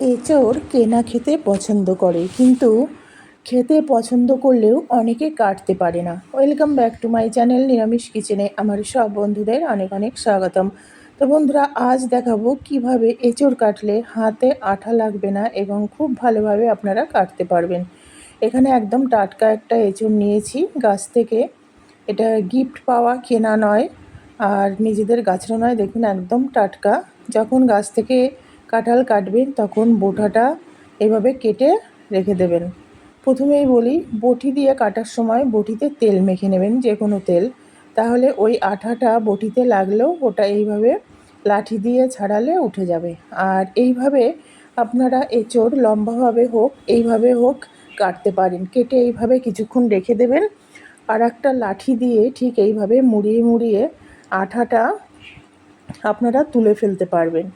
এঁচোড় কেনা খেতে পছন্দ করে, কিন্তু খেতে পছন্দ করলেও অনেকে কাটতে পারে না। Welcome back to my channel নিরামিষ কিচেনে আমার সব বন্ধুদের অনেক অনেক স্বাগতম। তো বন্ধুরা, আজ দেখাবো কীভাবে এঁচোড় কাটলে হাতে আঠা লাগবে না এবং খুব ভালোভাবে আপনারা কাটতে পারবেন। এখানে একদম টাটকা একটা এঁচোড় নিয়েছি। গাছ থেকে এটা গিফট পাওয়া কেনা নয়, আর নিজেদের গাছের নয়, দেখুন একদম টাটকা। যখন গাছ থেকে কাঁঠাল কাটবেন, তখন বোটাটা এভাবে কেটে রেখে দেবেন। প্রথমেই বলি, বটি দিয়ে কাটার সময় বটিতে তেল মেখে নেবেন, যে কোনো তেল। তাহলে ওই আঠাটা বটিতে লাগলেও ওটা এইভাবে লাঠি দিয়ে ছাড়ালে উঠে যাবে। আর এইভাবে আপনারা এঁচোড় লম্বাভাবে হোক, এইভাবে হোক কাটতে পারেন। কেটে এইভাবে কিছুক্ষণ রেখে দেবেন। আর একটা লাঠি দিয়ে ঠিক এইভাবে মুড়িয়ে মুড়িয়ে আঠাটা আপনারা তুলে ফেলতে পারবেন।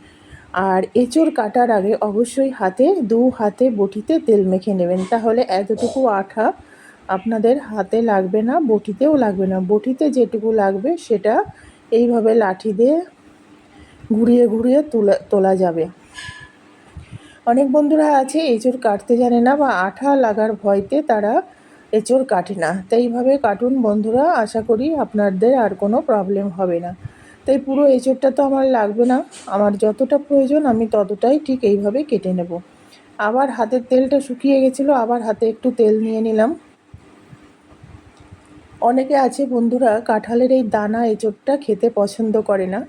আর এঁচোড় কাটার আগে অবশ্যই হাতে, দু হাতে বটিতে তেল মেখে নেবেন। তাহলে এতটুকু আঠা আপনাদের হাতে লাগবে না, বটিতেও লাগবে না। বটিতে যেটুকু লাগবে সেটা এইভাবে লাঠি দিয়ে ঘুরিয়ে ঘুরিয়ে তোলা তোলা যাবে। অনেক বন্ধুরা আছে এঁচোড় কাটতে জানে না বা আঠা লাগার ভয়তে তারা এঁচোড় কাটে না। তাই এইভাবে কাটুন বন্ধুরা, আশা করি আপনাদের আর কোনো প্রবলেম হবে না। তাই পুরো এঁচোড়টা তো আমার লাগবে না। আমার যতটা প্রয়োজন আমি ততটাই ঠিক এইভাবে কেটে নেব। আবার হাতের তেলটা শুকিয়ে গেছিল, আবার হাতে একটু তেল নিয়ে নিলাম। অনেকে আছে বন্ধুরা, কাঁঠালের এই দানা এঁচোড়টা খেতে পছন্দ করে না।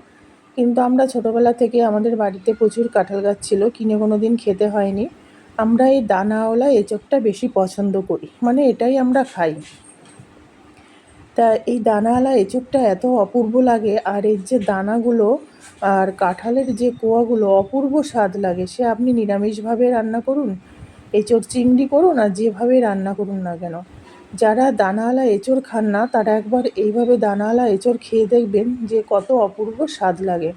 কিন্তু আমরা ছোটোবেলা থেকে আমাদের বাড়িতে প্রচুর কাঁঠাল গাছ ছিল, কিনে কোনো দিন খেতে হয়নি। আমরা এই দানাওয়ালা এঁচোড়টা বেশি পছন্দ করি। মানে এটাই আমরা খাই। তা এই দানাওয়ালা এঁচোড়টা এত অপূর্ব লাগে, আর এর যে দানাগুলো আর কাঁঠালের যে কোয়াগুলো অপূর্ব স্বাদ লাগে, সে আপনি নিরামিষভাবে রান্না করুন, এঁচোড় চিংড়ি করুন, আর যেভাবে রান্না করুন না কেন। যারা দানাওয়ালা এঁচোড় খান না, তারা একবার এইভাবে দানাওয়ালা এঁচোড় খেয়ে দেখবেন যে কত অপূর্ব স্বাদ লাগে।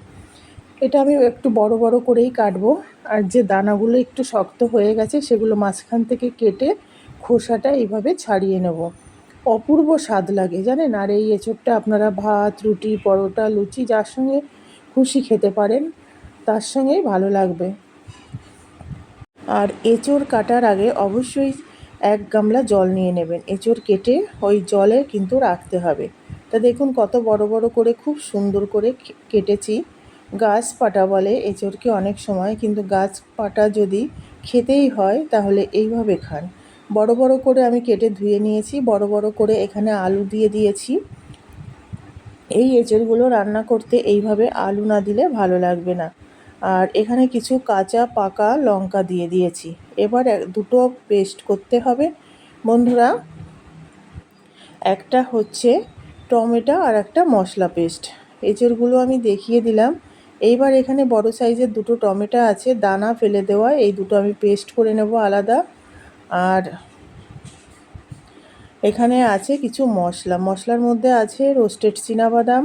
এটা আমি একটু বড় বড় করেই কাটবো, আর যে দানাগুলো একটু শক্ত হয়ে গেছে, সেগুলো মাঝখান থেকে কেটে খোসাটা এইভাবে ছাড়িয়ে নেব। অপূর্ব স্বাদ লাগে, জানেন? আর এই এঁচোড়টা আপনারা ভাত, রুটি, পরোটা, লুচি যার সঙ্গে খুশি খেতে পারেন, তার সঙ্গেই ভালো লাগবে। আর এঁচোড় কাটার আগে অবশ্যই এক গামলা জল নিয়ে নেবেন। এঁচোড় কেটে ওই জলে কিন্তু রাখতে হবে। তা দেখুন কত বড় বড় করে, খুব সুন্দর করে কেটেছি। গাছ পাটা বলে এঁচোড়কে অনেক সময়, কিন্তু গাছ পাটা যদি খেতেই হয় তাহলে এইভাবে খান। বড় বড় করে আমি কেটে ধুয়ে নিয়েছি, বড় বড় করে এখানে আলু দিয়ে দিয়েছি। এই এঁচড়গুলো রান্না করতে এইভাবে আলু না দিলে ভালো লাগবে না। আর এখানে কিছু কাঁচা, পাকা লঙ্কা দিয়ে দিয়েছি। এবার দুটো পেস্ট করতে হবে। বন্ধুরা, একটা হচ্ছে টমেটো আর একটা মশলা পেস্ট। এঁচড়গুলো আমি দেখিয়ে দিলাম। এইবার এখানে বড় সাইজের দুটো টমেটো আছে, দানা ফেলে দেওয়া, এই দুটো আমি পেস্ট করে নেব আলাদা। আর এখানে আছে কিছু মশলা। মশলার মধ্যে আছে রোস্টেড বাদাম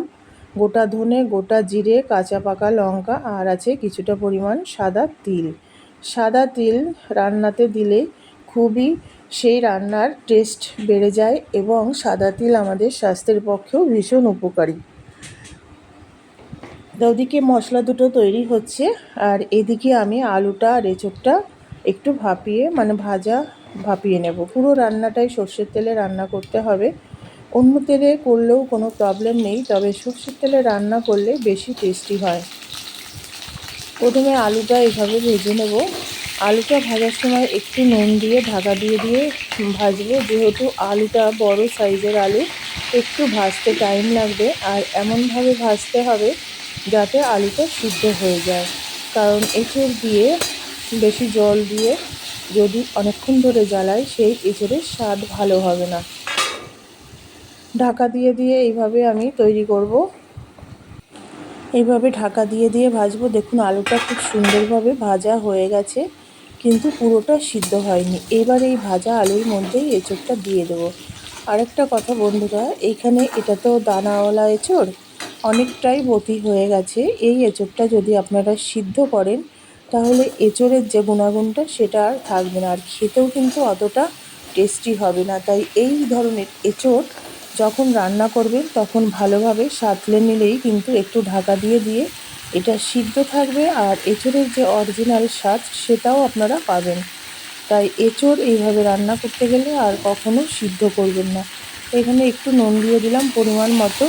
গোটা ধনে, গোটা জিরে, কাঁচা পাকা লঙ্কা আর আছে কিছুটা পরিমাণ সাদা তিল। সাদা তিল রান্নাতে দিলে খুবই সেই রান্নার টেস্ট বেড়ে যায় এবং সাদা তিল আমাদের স্বাস্থ্যের পক্ষেও ভীষণ উপকারী। ওদিকে মশলা দুটো তৈরি হচ্ছে আর এদিকে আমি আলুটা আর এঁচোড়টা একটু ভাপিয়ে মানে ভাজা ভাপিয়ে নেব। পুরো রান্নাটাই সর্ষের তেলে রান্না করতে হবে। অন্য তেলে করলেও কোনো প্রবলেম নেই, তবে সর্ষের তেলে রান্না করলে বেশি টেস্টি হয়। প্রথমে আলুটা এভাবে ভেজে নেব। আলুটা ভাজার সময় একটু নুন দিয়ে, ঢাকা দিয়ে দিয়ে ভাজবো। যেহেতু আলুটা বড় সাইজের আলু, একটু ভাজতে টাইম লাগবে। আর এমনভাবে ভাজতে হবে যাতে আলুটা সিদ্ধ হয়ে যায়। কারণ এঁচড় দিয়ে বেশি জল দিয়ে যদি অনেকক্ষণ ধরে জ্বালাই, সেই এঁচড়ের স্বাদ ভালো হবে না। ঢাকা দিয়ে দিয়ে এইভাবে আমি তৈরি করব। এইভাবে ঢাকা দিয়ে দিয়ে ভাজবো। দেখুন, আলুটা খুব সুন্দরভাবে ভাজা হয়ে গেছে, কিন্তু পুরোটা সিদ্ধ হয়নি। এবার এই ভাজা আলুর মধ্যেই এঁচড়টা দিয়ে দেবো। আরেকটা কথা বন্ধুরা এইখানে এটা তো দানাওয়ালা এঁচড়, অনেকটাই বতি হয়ে গেছে। এই এঁচড়টা যদি আপনারা সিদ্ধ করেন তাহলে এঁচড়ের যে গুণাগুণটা সেটা আর থাকবে না, আর খেতেও কিন্তু অতটা টেস্টি হবে না। তাই এই ধরনের এঁচড় যখন রান্না করবেন, তখন ভালোভাবে সাঁতলে নিলেই কিন্তু একটু ঢাকা দিয়ে দিয়ে এটা সিদ্ধ থাকবে, আর এঁচোড়ের যে অরিজিনাল স্বাদ সেটাও আপনারা পাবেন। তাই এঁচোড় এইভাবে রান্না করতে গেলে আর কখনো সিদ্ধ করবেন না। এখানে একটু নুন দিয়ে দিলাম পরিমাণ মতো।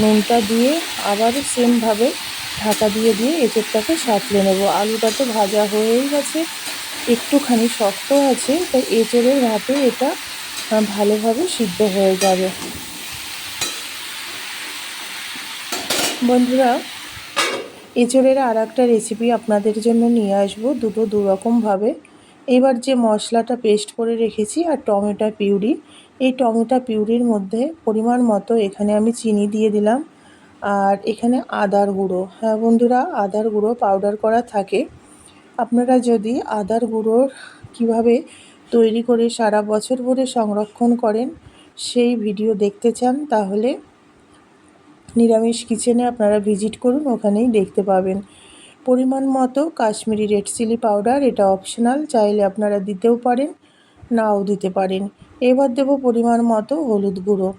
নুনটা দিয়ে আবার সেমভাবে ঢাকা দিয়ে দিয়ে এঁচোড়টাকে সাঁতলে নেব। আলুটা তো ভাজা হয়েই গেছে, একটুখানি শক্ত আছে, তাই এঁচোড়ের ভাতে এটা ভালোভাবে সিদ্ধ হয়ে যাবে। বন্ধুরা, এঁচোড়ের আর একটা রেসিপি আপনাদের জন্য নিয়ে আসব দুটো দুরকমভাবে। এবার যে মশলাটা পেস্ট করে রেখেছি আর টমেটো পিউরি, এই টমেটো পিউরির মধ্যে পরিমাণ মতো এখানে আমি চিনি দিয়ে দিলাম। আর এখানে আদার গুঁড়ো। হ্যাঁ বন্ধুরা, আদার গুঁড়ো পাউডার করা থাকে। আপনারা যদি আদার গুঁড়োর কীভাবে তৈরি করে সারা বছর ভরে সংরক্ষণ করেন, সেই ভিডিও দেখতে চান, তাহলে নিরামিষ কিচেনে আপনারা ভিজিট করুন, ওখানেই দেখতে পাবেন। পরিমাণ মতো কাশ্মীরি রেড চিলি পাউডার এটা অপশনাল চাইলে আপনারা দিতেও পারেন, নাও দিতে পারেন। এবার দেব পরিমাণ মতো হলুদ গুঁড়ো।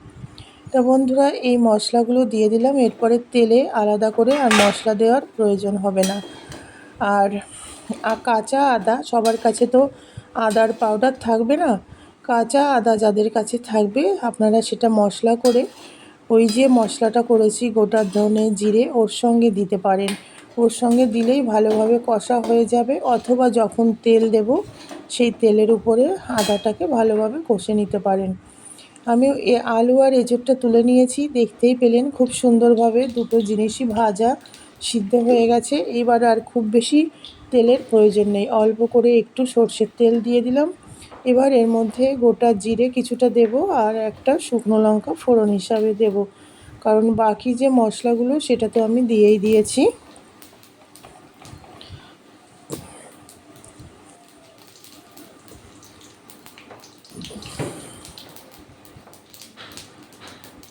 তা বন্ধুরা, এই মশলাগুলো দিয়ে দিলাম। এরপরে তেলে আলাদা করে আর মশলা দেওয়ার প্রয়োজন হবে না। আর কাঁচা আদা, সবার কাছে তো আদার পাউডার থাকবে না। কাঁচা আদা যাদের কাছে থাকবে, আপনারা সেটা মশলা করে ওই যে মশলাটা করেছি, গোটা ধনে, জিরে, ওর সঙ্গে দিতে পারেন। ওর সঙ্গে দিলেই ভালোভাবে কষা হয়ে যাবে, অথবা যখন তেল দেব, সেই তেলের উপরে আদাটাকে ভালোভাবে কষে নিতে পারেন। আমি এ আলু আর এঁচোড়টা তুলে নিয়েছি, দেখতেই পেলেন খুব সুন্দরভাবে দুটো জিনিসই ভাজা সিদ্ধ হয়ে গেছে। এবার আর খুব বেশি তেলের প্রয়োজন নেই, অল্প করে একটু সর্ষের তেল দিয়ে দিলাম। এবার এর মধ্যে গোটা জিরে কিছুটা দেব আর একটা শুকনো লঙ্কা ফোড়ন হিসাবে দেব। কারণ বাকি যে মশলাগুলো সেটা তো আমি দিয়েই দিয়েছি।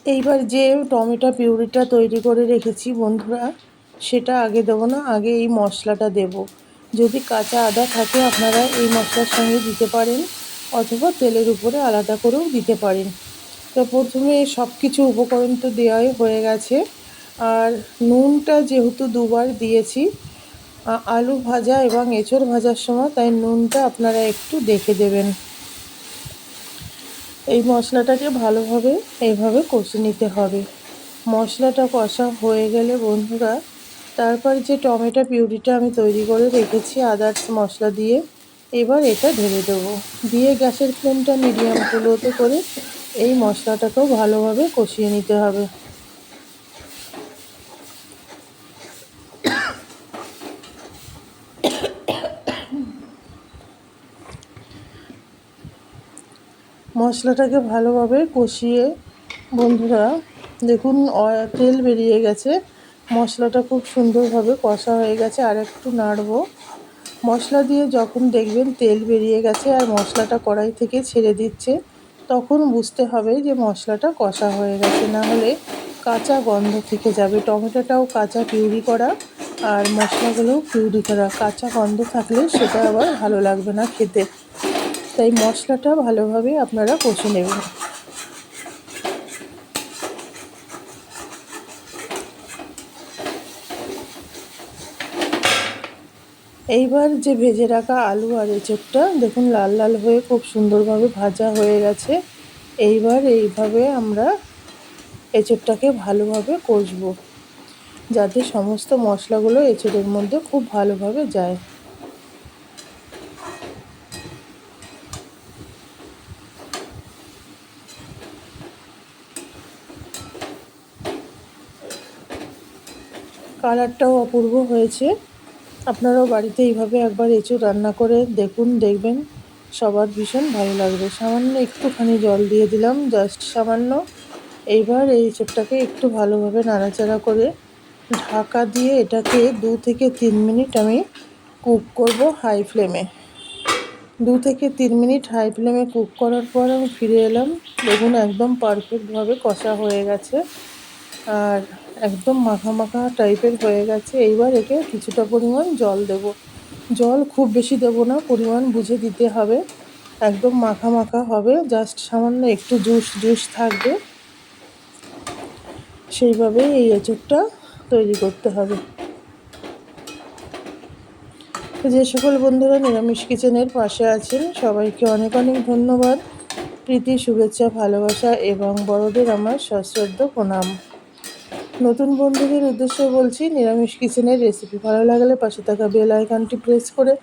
এইবার যে টমেটো পিউরিটা তৈরি করে রেখেছি বন্ধুরা, সেটা আগে দেবো না, আগে এই মশলাটা দেব। যদি কাঁচা আদা থাকে, আপনারা এই মশলার সঙ্গে দিতে পারেন, অথবা তেলের উপরে আলাদা করেও দিতে পারেন। তো প্রথমে সব কিছু উপকরণ তো দেওয়াই হয়ে গেছে। আর নুনটা যেহেতু দুবার দিয়েছি আলু ভাজা এবং এঁচড় ভাজার সময়, তাই নুনটা আপনারা একটু দেখে দেবেন। এই মশলাটাকে ভালোভাবে এইভাবে কষে নিতে হবে। মশলাটা কষা হয়ে গেলে বন্ধুরা, তারপর যে টমেটো পিউরিটা আমি তৈরি করে রেখেছি আদার্স মশলা দিয়ে, এবার এটা ঢেলে দেবো। দিয়ে গ্যাসের ফ্লেমটা মিডিয়াম তুলোতে করে এই মশলাটাকেও ভালোভাবে কষিয়ে নিতে হবে। মশলাটাকে ভালোভাবে কষিয়ে, বন্ধুরা, দেখুন তেল বেরিয়ে গেছে। মশলাটা খুব সুন্দরভাবে কষা হয়ে গেছে, আর একটু নাড়বো। মশলা দিয়ে যখন দেখবেন তেল বেরিয়ে গেছে আর মশলাটা কড়াই থেকে ছেড়ে দিচ্ছে, তখন বুঝতে হবে যে মশলাটা কষা হয়ে গেছে। না হলে কাঁচা গন্ধ থেকে যাবে। টমেটোটাও কাঁচা পিউরি করা আর মশলাগুলোও পিউরি করা। কাঁচা গন্ধ থাকলে সেটা আবার ভালো লাগবে না খেতে। তাই মশলাটা ভালোভাবে আপনারা কষে নেবেন। এইবার যে ভেজে রাখা আলু আর এঁচোড়টা, দেখুন লাল লাল হয়ে খুব সুন্দরভাবে ভাজা হয়ে গেছে। এইবার এইভাবে আমরা এঁচোড়টাকে ভালোভাবে কষবো, যাতে সমস্ত মশলাগুলো এঁচোড়ের মধ্যে খুব ভালোভাবে যায়। কালারটাও অপূর্ব হয়েছে। আপনারাও বাড়িতে এইভাবে একবার এঁচু রান্না করে দেখুন, দেখবেন। সবার ভীষণ ভালো লাগবে। সামান্য একটুখানি জল দিয়ে দিলাম, জাস্ট সামান্য। এইবার এই এঁচোড়টাকে একটু ভালোভাবে নাড়াচাড়া করে ঢাকা দিয়ে এটাকে দু থেকে তিন মিনিট আমি কুক করব হাই ফ্লেমে। দু থেকে তিন মিনিট হাই ফ্লেমে কুক করার পর আমি ফিরে এলাম। দেখুন, একদম পারফেক্টভাবে কষা হয়ে গেছে। আর একদম মাখা মাখা টাইপের হয়ে গেছে। এইবার একে কিছুটা পরিমাণ জল দেব। জল খুব বেশি দেব না, পরিমাণ বুঝে দিতে হবে। একদম মাখা মাখা হবে জাস্ট সামান্য একটু জুস জুস থাকবে। সেইভাবে এই এঁচড়টা তৈরি করতে হবে। যে সকল বন্ধুরা নিরামিষ কিচেনের পাশে আছেন, সবাইকে অনেক অনেক ধন্যবাদ। প্রীতি, শুভেচ্ছা, ভালোবাসা এবং বড়দের আমার সশ্রদ্ধ প্রণাম। নতুন বন্ধুদের উদ্দেশ্যে বলছি, নিরামিষ কিচেনের রেসিপি ভালো লাগলে পাশে থাকা বেল আইকনটি প্রেস করে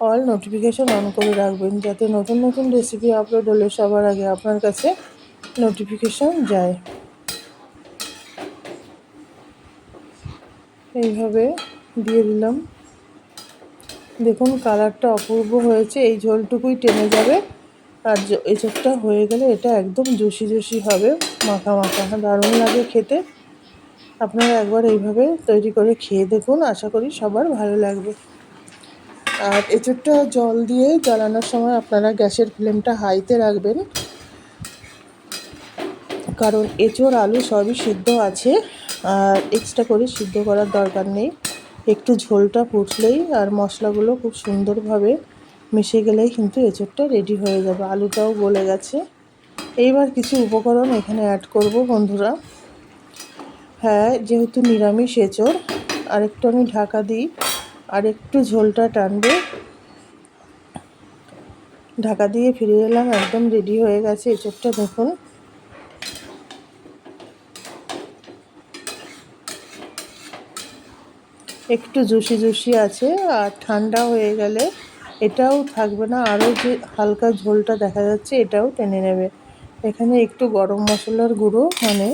অল নোটিফিকেশন অন করে রাখবেন, যাতে নতুন নতুন রেসিপি আপলোড হলে সবার আগে আপনার কাছে নোটিফিকেশন যায়। এইভাবে দিয়ে দিলাম। দেখুন কালারটা অপূর্ব হয়েছে, এই ঝোলটুকুই টেনে যাবে। আর এসবটা হয়ে গেলে এটা একদম জুসি জুসি হবে মাখা মাখা দারুণ লাগে খেতে। আপনারা একবার এইভাবে তৈরি করে খেয়ে দেখুন, আশা করি সবার ভালো লাগবে। আর এঁচোড়টা জল দিয়ে জ্বালানোর সময় আপনারা গ্যাসের ফ্লেমটা হাইতে রাখবেন। কারণ এঁচোড়, আলু সবই সিদ্ধ আছে, আর এক্সট্রা করে সিদ্ধ করার দরকার নেই। একটু ঝোলটা ফুটলেই আর মশলাগুলো খুব সুন্দরভাবে মিশে গেলেই কিন্তু এঁচোড়টা রেডি হয়ে যাবে। আলুটাও গলে গেছে। এইবার কিছু উপকরণ এখানে অ্যাড করব বন্ধুরা। হ্যাঁ যেহেতু নিরামিষ এঁচোড়, আরেকটু আমি ঢাকা দিই আর একটু ঝোলটা টানবে। ঢাকা দিয়ে ফিরে এলাম, একদম রেডি হয়ে গেছে এঁচোড়টা, দেখুন। একটু জুসি জুসি আছে, আর ঠান্ডা হয়ে গেলে এটাও থাকবে না, আরও যে হালকা ঝোলটা দেখা যাচ্ছে এটাও টেনে নেবে। এখানে একটু গরম মশলার গুঁড়ো মানে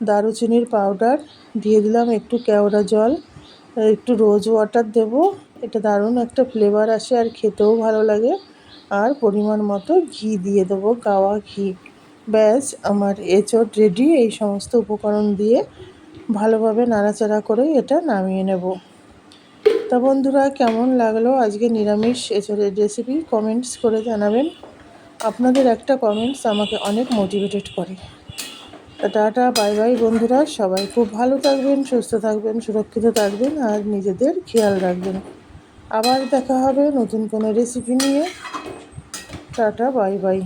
দারুচিনির পাউডার দিয়ে দিলাম একটু কেওড়া জল, একটু রোজ ওয়াটার দেব। এটা দারুণ একটা ফ্লেভার আসে আর খেতেও ভালো লাগে। আর পরিমাণ মতো ঘি দিয়ে দেবো, গাওয়া ঘি। ব্যাস, আমার এঁচড় রেডি এই সমস্ত উপকরণ দিয়ে ভালোভাবে নাড়াচাড়া করে এটা নামিয়ে নেব। তা বন্ধুরা, কেমন লাগল আজকে নিরামিষ এঁচড়ের রেসিপি কমেন্টস করে জানাবেন। আপনাদের একটা কমেন্টস আমাকে অনেক মোটিভেটেড করে। টাটা, বাই বাই বন্ধুরা। সবাই খুব ভালো থাকবেন, সুস্থ থাকবেন, সুরক্ষিত থাকবেন, আর নিজেদের খেয়াল রাখবেন। আবার দেখা হবে নতুন কোনো রেসিপি নিয়ে। Tata, bye bye.